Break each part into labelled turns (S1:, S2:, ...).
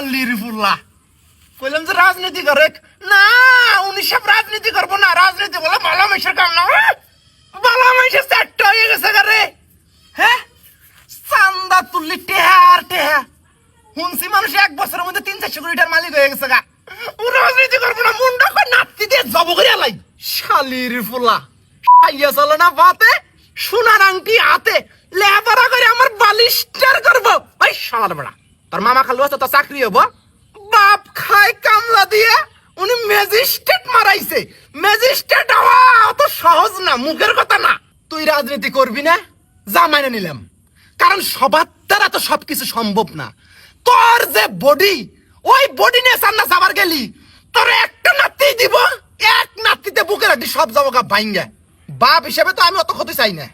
S1: ফুল্লা কইলাম যে রাজনীতি করে। না, উনি সব রাজনীতি করব না, রাজনীতি বলে ভালো মেশের কাম না হ্যাঁ? ভালো মেশের সেট হয়ে গেছে গারে হ্যাঁ? চান্দা তুললি টেহার টেহা। হুনসি মানুষ এক বছরের মধ্যে তিন চারশো কোটি টাকার মালিক হয়ে গেছে গা। ও রাজনীতি করব না, মুন্ডা করে নাতি দিয়ে জব করে আলাই শালির ফুলা খাইয়া চলো না ভাতে সোনার আংটি হাতে, লেবারা করে আমার বালিস্টার করব। ভাই শালার বেড়া। তোর মামা খালু আছে তোর চাকরি হব। বাপ খায় কামলা দিয়ে, উনি ম্যাজিস্ট্রেট মারাইছে। ম্যাজিস্ট্রেট হওয়া অত সহজ না, মুখের কথা না। তুই রাজনীতি করবি না, যা মাইনে নিলাম। কারণ সবার দ্বারা তো সবকিছু সম্ভব না। তোর যে বডি ওই বডি নিয়ে সান্না যাবার গেলি, তোর একটা নাতি দিব, এক নাতিতে বুকে হাড্ডি সব গা ভাইঙ্গা। বাপ হিসেবে তো আমি অত ক্ষতি চাই না।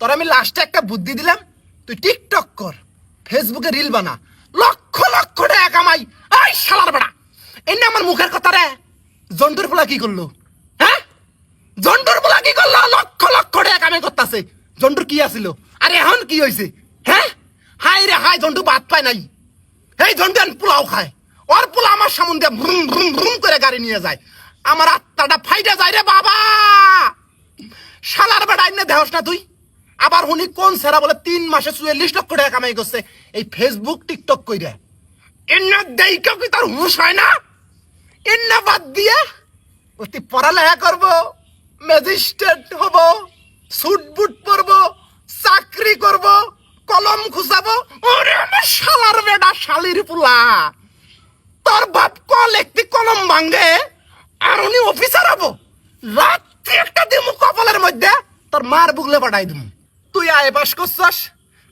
S1: তোর আমি লাস্টে একটা বুদ্ধি দিলাম, তুই টিকটক কর ফেসবুকে রিল বানা। লক্ষ লক্ষ টাকা কামাই। আই শালার বেড়া এনে আমার মুখের কথা রে জন্তুর পোলা কি করল? হ্যাঁ? জন্টুর পোলা কি করল? লক্ষ লক্ষ টাকা কামাই করতেছে। জন্টুর কি আছিল? আরে এখন কি হয়েছে হ্যাঁ? হাই রে হাই জন্টু ভাত পায় নাই। এই এখন পোলাও খায়। ওর পোলা আমার সামন দিয়ে ভ্রুম ভ্রুম ভ্রুম করে গাড়ি নিয়ে যায়। আমার আত্মাটা ফাইটা যায় রে বাবা! শালার বেড়া এনে দেহস না তুই। আবার উনি কোন সেরা বলে তিন মাসে চুয়াল্লিশ লক্ষ টাকা কামাই করছে? এই ফেসবুক টিকটক কইরা। এনে দেইকা কি তার হুঁশ হয় না? এনে বাদ দিয়ে অতি পড়ালেখা করব ম্যাজিস্ট্রেট হব সুট বুট পরব, চাকরি করব, কলম খুসাবো ওরে আমার শালার বেডা শালির পুলা। তোর বাপ কল একটি কলম ভাঙ্গে আর উনি অফিসার হব। রাত্রি একটা দিমু কপালের মধ্যে, তোর মার বুগলে পাঠাই দিমু। তুই আয় পাস করছস?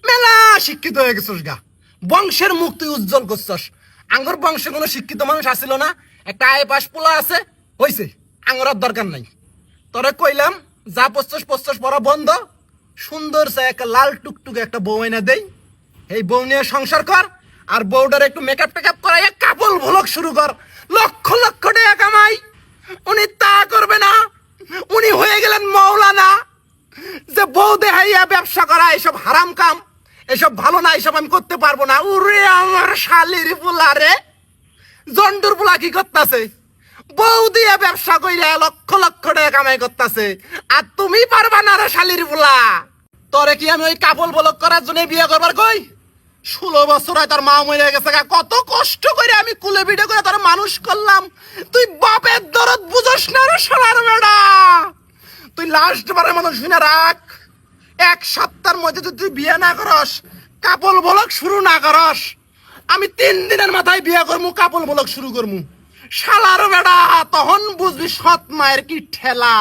S1: মেলা শিক্ষিত হয়ে গেছস গা। বংশের মুখ তুই উজ্জ্বল করছস। আঙ্গর বংশে কোনো শিক্ষিত মানুষ আসিল না। একটা আয় পাস পোলা আছে, হইছে। আঙ্গর আর দরকার নাই। তোরে কইলাম, যা পস্তস পস্তস পড়া বন্ধ। সুন্দর সে একটা লাল টুকটুকে একটা বউ এনে দেই। এই বউ নিয়ে সংসার কর, আর বউটার একটু মেকআপ টেকআপ করাই কাপল ভ্লগ শুরু কর। লক্ষ লক্ষ টাকা কামাই। উনি তা করবে না উনি হয়ে গেলেন মৌলানা যে বউ দেহাইয়া ব্যবসা করা এসব হারাম কাম, এসব ভালো না, এসব আমি করতে পারব না। উরে আমার শালির পোলা রে। জন্ডুর পোলা কি করতেছে? বউ দিয়ে ব্যবসা কইরা লক্ষ লক্ষ টাকা কামাই করতেছে। আর তুমি পারবা না রে শালির পোলা তোরে কি আমি ওই কাপল বলক করার জন্য বিয়ে করবার কই? ষোলো বছর হয় তার মা মরে গেছে। কত কষ্ট করে আমি কুলে বিড়ে করে তার মানুষ করলাম। তুই বাপের দরদ বুঝস না রে শালার বেড়া। তুই লাস্ট বারের মতো শুনে রাখ। এক সপ্তাহের মধ্যে যদি তুই বিয়ে না করস, কাপল বলক শুরু না করস, আমি তিন দিনের মাথায় বিয়ে করমু, কাপল বলক শুরু করমু। শালার বেড়া, তখন বুঝবি সৎ মায়ের কি ঠেলা।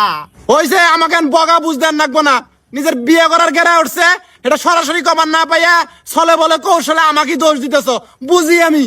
S2: ওই যে আমাকে বগা বুঝতেন নাকবো না। নিজের বিয়ে করার গেরা উঠছে, এটা সরাসরি কবার না পাইয়া ছলে বলে কৌশলে আমাকে দোষ দিতেছ, বুঝি আমি।